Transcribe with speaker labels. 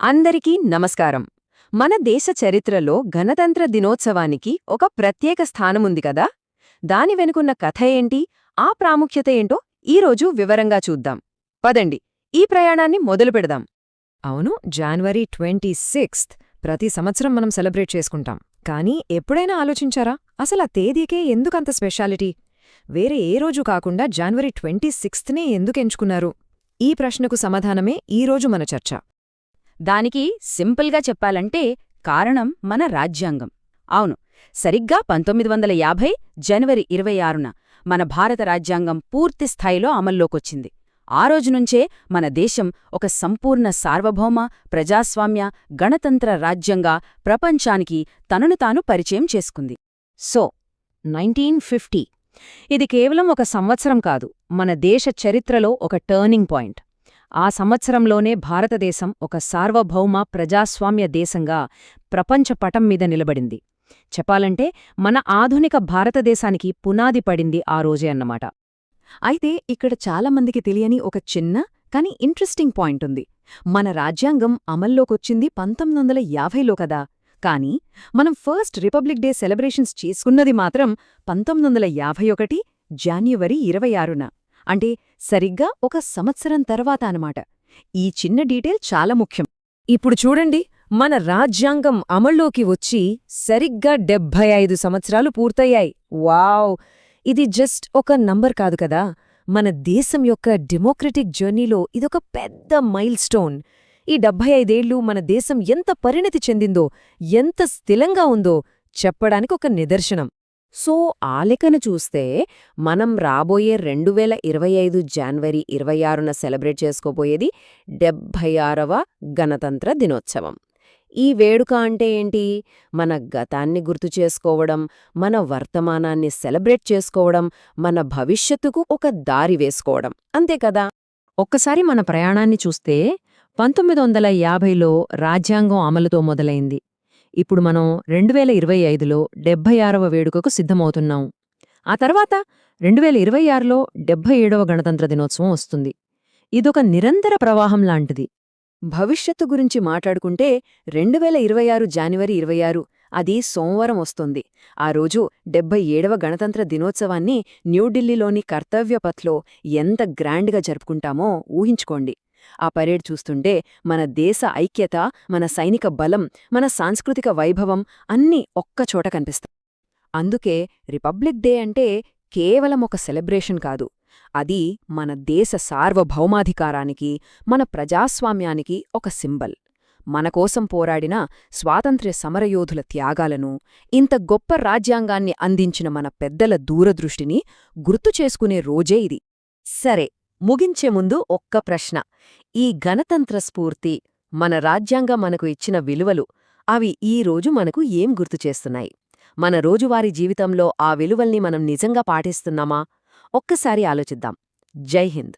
Speaker 1: అందరికీ నమస్కారం. మన దేశ చరిత్రలో గణతంత్ర దినోత్సవానికి ఒక ప్రత్యేక స్థానముంది కదా? దాని వెనుకున్న కథ ఏంటి? ఆ ప్రాముఖ్యత ఏంటో ఈరోజు వివరంగా చూద్దాం. పదండి ఈ ప్రయాణాన్ని మొదలు పెడదాం.
Speaker 2: అవును జాన్వరి ట్వంటీ సిక్స్త్ ప్రతి సంవత్సరం మనం సెలబ్రేట్ చేసుకుంటాం. కానీ ఎప్పుడైనా ఆలోచించారా? అసలు ఆ తేదీకే ఎందుకంత స్పెషాలిటీ? వేరే ఏ రోజు కాకుండా జనవరి ట్వంటీ సిక్స్త్నే ఎందుకు ఎంచుకున్నారు? ఈ ప్రశ్నకు సమాధానమే ఈరోజు మన చర్చ.
Speaker 3: దానికి సింపుల్గా చెప్పాలంటే కారణం మన రాజ్యాంగం. అవును సరిగ్గా పంతొమ్మిది వందల యాభై జనవరి ఇరవై ఆరున మన భారత రాజ్యాంగం పూర్తి స్థాయిలో అమల్లోకొచ్చింది. ఆ రోజునుంచే మన దేశం ఒక సంపూర్ణ సార్వభౌమ ప్రజాస్వామ్య గణతంత్ర రాజ్యంగా ప్రపంచానికి తనను తాను పరిచయం చేసుకుంది.
Speaker 2: So nineteen fifty. ఇది కేవలం ఒక సంవత్సరం కాదు మన దేశ చరిత్రలో ఒక టర్నింగ్ పాయింట్. ఆ సంవత్సరంలోనే భారతదేశం ఒక సార్వభౌమ ప్రజాస్వామ్య దేశంగా ప్రపంచ పటం మీద నిలబడింది. చెప్పాలంటే మన ఆధునిక భారతదేశానికి పునాది పడింది ఆ రోజే అన్నమాట. అయితే ఇక్కడ చాలామందికి తెలియని ఒక చిన్న కానీ ఇంట్రెస్టింగ్ పాయింట్ ఉంది. మన రాజ్యాంగం అమల్లోకొచ్చింది పంతొమ్మిది వందల యాభైలో కదా. కానీ మనం ఫస్ట్ రిపబ్లిక్ డే సెలబ్రేషన్స్ చేసుకున్నది మాత్రం పంతొమ్మిది వందల యాభై ఒకటి జాన్యువరి ఇరవై ఆరున. అంటే సరిగ్గా ఒక సంవత్సరం తర్వాత అనమాట ఈ చిన్న డీటెయిల్ చాలా ముఖ్యం. ఇప్పుడు చూడండి మన రాజ్యాంగం అమల్లోకి వచ్చి సరిగ్గా డెబ్భై ఐదు సంవత్సరాలు పూర్తయ్యాయి. వావ్! ఇది జస్ట్ ఒక నంబర్ కాదు కదా? మన దేశం యొక్క డెమోక్రటిక్ జర్నీలో ఇదొక పెద్ద మైల్ స్టోన్ ఈ డెబ్భై ఐదేళ్ళు మన దేశం ఎంత పరిణతి చెందిందో ఎంత స్థిలంగా ఉందో చెప్పడానికి ఒక నిదర్శనం. సో ఆలికన చూస్తే మనం రాబోయే రెండు వేల ఇరవై ఐదు జనవరి ఇరవై ఆరున సెలబ్రేట్ చేసుకోబోయేది డెబ్భై ఆరవ గణతంత్ర దినోత్సవం. ఈ వేడుక అంటే ఏంటి? మన గతాన్ని గుర్తు చేసుకోవడం మన వర్తమానాన్ని సెలబ్రేట్ చేసుకోవడం మన భవిష్యత్తుకు ఒక దారి వేసుకోవడం. అంతే కదా? ఒక్కసారి మన ప్రయాణాన్ని చూస్తే పంతొమ్మిది వందల యాభైలో రాజ్యాంగం అమలుతో మొదలైంది. ఇప్పుడు మనం రెండు వేల ఇరవై ఐదులో డెబ్భై ఆరవ వేడుకకు సిద్ధమవుతున్నాం. ఆ తర్వాత రెండు వేల ఇరవై ఆరులో డెబ్భై ఏడవ గణతంత్ర దినోత్సవం వస్తుంది. ఇదొక నిరంతర ప్రవాహం లాంటిది. భవిష్యత్తు గురించి మాట్లాడుకుంటే రెండు వేల ఇరవై ఆరు జాన్వరి ఇరవై ఆరు అది సోమవారం వస్తుంది. ఆ రోజు డెబ్బై ఏడవ గణతంత్ర దినోత్సవాన్ని న్యూఢిల్లీలోని కర్తవ్యపథ్లో ఎంత గ్రాండ్గా జరుపుకుంటామో ఊహించుకోండి. ఆ పరేడ్ చూస్తుంటే మన దేశ ఐక్యత మన సైనిక బలం మన సాంస్కృతిక వైభవం అన్నీ ఒక్కచోట కనిపిస్తాయి. అందుకే రిపబ్లిక్ డే అంటే కేవలం ఒక సెలబ్రేషన్ కాదు. అది మన దేశ సార్వభౌమాధికారానికి మన ప్రజాస్వామ్యానికి ఒక సింబల్. మనకోసం పోరాడిన స్వాతంత్ర్య సమరయోధుల త్యాగాలను ఇంత గొప్ప రాజ్యాంగాన్ని అందించిన మన పెద్దల దూరదృష్టిని గుర్తు చేసుకునే రోజే ఇది. సరే ముగించే ముందు ఒక్క ప్రశ్న. ఈ గణతంత్ర స్ఫూర్తి మన రాజ్యాంగం మనకు ఇచ్చిన విలువలు అవి ఈ రోజు మనకు ఏం గుర్తుచేస్తున్నాయి మన రోజువారీ జీవితంలో ఆ విలువల్ని మనం నిజంగా పాటిస్తున్నామా? ఒక్కసారి ఆలోచిద్దాం. జై హింద్.